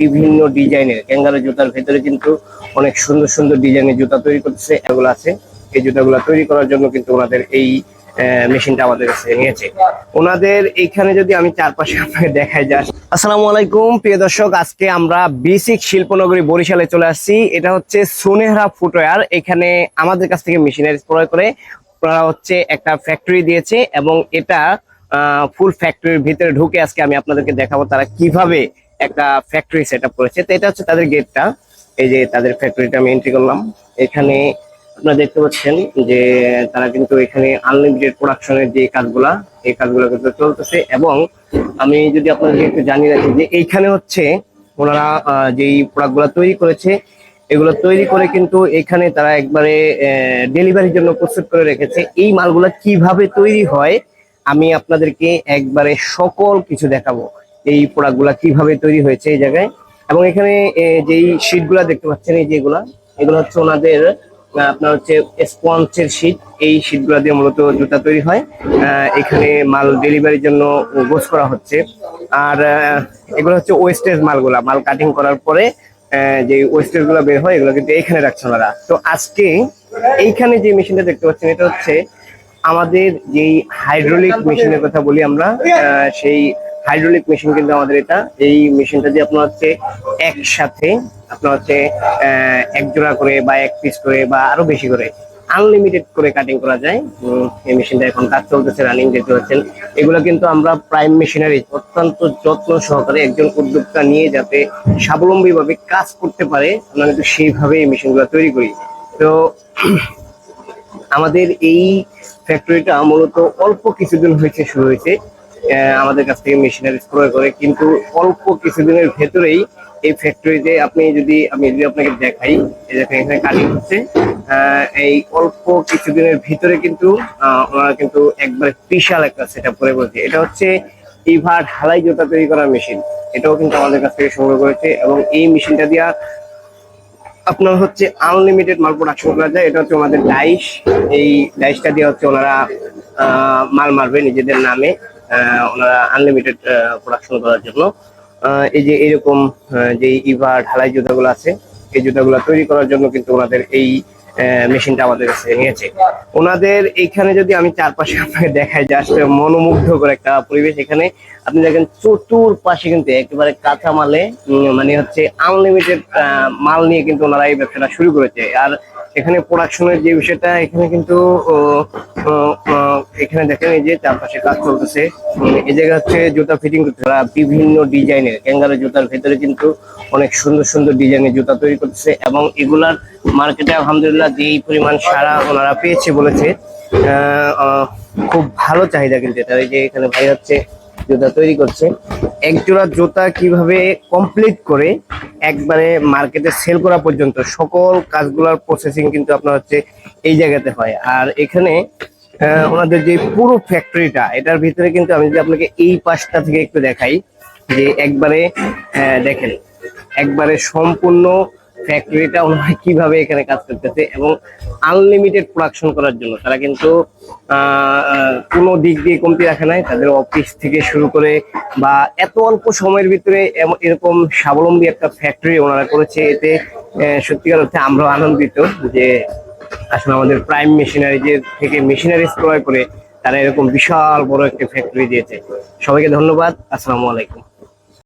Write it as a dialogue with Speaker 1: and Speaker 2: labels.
Speaker 1: বিভিন্ন ডিজাইনের ক্যাঙ্গারো জুতার ভেতরে কিন্তু অনেক সুন্দর সুন্দর ডিজাইনের জুতা তৈরি করতেছে, এগুলো আছে। এই জুতাগুলো তৈরি করার জন্য কিন্তু ওনাদের এই মেশিনটা আমাদের কাছে নিয়েছে। ওনাদের এইখানে যদি আমি চারপাশে আপনাকে দেখাই যা আসসালামু আলাইকুম, প্রিয় দর্শক, আজকে আমরা বেসিক শিল্পনগরী বরিশালে চলে আসছি। এটা হচ্ছে সুনেহরা ফুটওয়্যার। এখানে আমাদের কাছ থেকে মেশিনারি ক্রয় করে ওরা হচ্ছে একটা ফ্যাক্টরি দিয়েছে এবং এটা ফুল ফ্যাক্টরির ভিতরে ঢুকে আজকে আমি আপনাদেরকে দেখাবো তারা কীভাবে একটা ফ্যাক্টরি সেট আপ করেছে। তো এটা হচ্ছে তাদের গেটটা এই যে তাদের ফ্যাক্টরিটা আমি এন্ট্রি করলাম। এখানে আপনারা দেখতে পাচ্ছেন যে তারা কিন্তু এখানে আনলিমিটেড প্রোডাকশনের যে কাজগুলা, এই কাজগুলো কিন্তু চলতেছে। এবং আমি যদি আপনাদেরকে একটু জানিয়ে রাখি যে এইখানে হচ্ছে ওনারা যেই প্রোডাক্টগুলো তৈরি করেছে, এগুলো তৈরি করে কিন্তু এখানে তারা একবারে ডেলিভারির জন্য প্রস্তুত করে রেখেছে। এই মালগুলো কীভাবে তৈরি হয়, আমি আপনাদেরকে একবারে সকল কিছু দেখাবো। এই প্রোডাক্টগুলো কীভাবে তৈরি হয়েছে এই জায়গায়? এবং এখানে যেই শীটগুলো দেখতে পাচ্ছেন, এই যেগুলা, এগুলো হচ্ছে ওনাদের আপনার হচ্ছে স্পঞ্জের শীট এই শীটগুলো দিয়ে মূলত জুতা তৈরি হয়। এখানে মাল ডেলিভারির জন্য গোছ করা হচ্ছে। আর এগুলো হচ্ছে ওয়েস্টেজ মালগুলা। মাল কাটিং করার পরে যে ওয়েস্টেজগুলো বের হয়, এগুলো কিন্তু এখানে রাখছে ওনারা। তো আজকে এইখানে যে মেশিনটা দেখতে পাচ্ছেন, এটা হচ্ছে আমাদের যেই হাইড্রোলিক মেশিনের কথা বলি আমরা সেই হাইড্রোলিক মেশিন কিন্তু আমাদের এটা। এই মেশিনটা দিয়ে আপনার হচ্ছে একসাথে আপনার হচ্ছে এক জোড়া করে বা এক পিস করে বা আরও বেশি করে আনলিমিটেড করে কাটিং করা যায়। এই মেশিনটা এখন কাজ চলতেছে রানিং দেখতে পাচ্ছেন এগুলো কিন্তু আমরা প্রাইম মেশিনারি অত্যন্ত যত্ন সহকারে একজন উদ্যোক্তা নিয়ে যাতে স্বাবলম্বীভাবে কাজ করতে পারে, আমরা কিন্তু সেইভাবে এই মেশিনগুলো তৈরি করি। তো আমাদের এই ফ্যাক্টরিটা মূলত অল্প কিছুদিন হয়েছে, শুরু হয়েছে। আমাদের কাছ থেকে মেশিনারি ক্রয় করে, কিন্তু অল্প কিছুদিনের ভেতরেই এই ফ্যাক্টরিতে আপনি যদি, আমি যদি আপনাকে দেখাই দেখেন এখানে কাটিং হচ্ছে এই অল্প কিছুদিনের ভিতরে কিন্তু ওনারা কিন্তু একবার বিশাল একটা সেট আপ করে বলছে এটা হচ্ছে ইভার ঢালাই জুতা তৈরি করার মেশিন। এটাও কিন্তু আমাদের কাছ থেকে সংগ্রহ করেছে এবং এই মেশিনটা দিয়া আপনার হচ্ছে আনলিমিটেড মাল প্রোডাকশন করা যায়। এটা হচ্ছে আমাদের ডাইস এই ডাইসটা দিয়ে হচ্ছে ওনারা মাল মারবে নিজেদের নামে। ওনারা আনলিমিটেড প্রোডাকশন করার জন্য। এই যে এরকম যে ইভা ঢালাই জুতাগুলো আছে এই জুতাগুলো তৈরি করার জন্য কিন্তু ওনাদের এই মেশিনটা আমাদের কাছে নিয়েছে। ওনাদের এইখানে যদি আমি চারপাশে আপনাকে দেখাই যে আসলে মনোমুগ্ধকর একটা পরিবেশ এখানে আপনি দেখেন চতুর পাশে কিন্তু একেবারে কাঁচা মালে উম, মানে হচ্ছে আনলিমিটেড মাল নিয়ে কিন্তু ওনারা এই ব্যবসাটা শুরু করেছে। আর এখানে প্রোডাকশনের যে বিষয়টা এখানে কিন্তু এখানে দেখেন এই যে চারপাশে কাজ চলতেছে। এই জায়গা হচ্ছে জুতা ফিটিং করতে। বিভিন্ন ডিজাইনের ক্যাঙ্গারো জুতার ভেতরে কিন্তু অনেক সুন্দর সুন্দর ডিজাইনের জুতা তৈরি করতেছে এবং এগুলার মার্কেটে আলহামদুলিল্লাহ যেই পরিমাণ সারা ওনারা পেয়েছে বলেছে খুব ভালো চাহিদা কিন্তু এটা এই যে এখানে ভাই হচ্ছে জুতা তৈরি করছে। এক জোড়া জুতা কীভাবে কমপ্লিট করে একবারে মার্কেটে সেল করা পর্যন্ত সকল কাজগুলোর প্রসেসিং কিন্তু আপনার হচ্ছে এই জায়গাতে হয়। আর এখানে ওনাদের যে পুরো ফ্যাক্টরিটা এটার ভিতরে কিন্তু আমি যদি আপনাকে এই পাশটা থেকে একটু দেখাই, যে একবারে দেখেন, একবারে সম্পূর্ণ ফ্যাক্টরিটা ওনারা কীভাবে এখানে কাজ করতেছে এবং আনলিমিটেড প্রোডাকশন করার জন্য। তারা কিন্তু কোনো দিক দিয়ে কমতি রাখে নাই। তাদের অফিস থেকে শুরু করে বা এত অল্প সময়ের ভিতরে এরকম স্বাবলম্বী একটা ফ্যাক্টরি ওনারা করেছে। এতে সত্যিকার অর্থে আমরাও আনন্দিত যে আসলে আমাদের প্রাইম মেশিনারি যে থেকে মেশিনারি ক্রয় করে তারা এরকম বিশাল বড় একটা ফ্যাক্টরি দিয়েছে। সবাইকে ধন্যবাদ। আসসালামু আলাইকুম।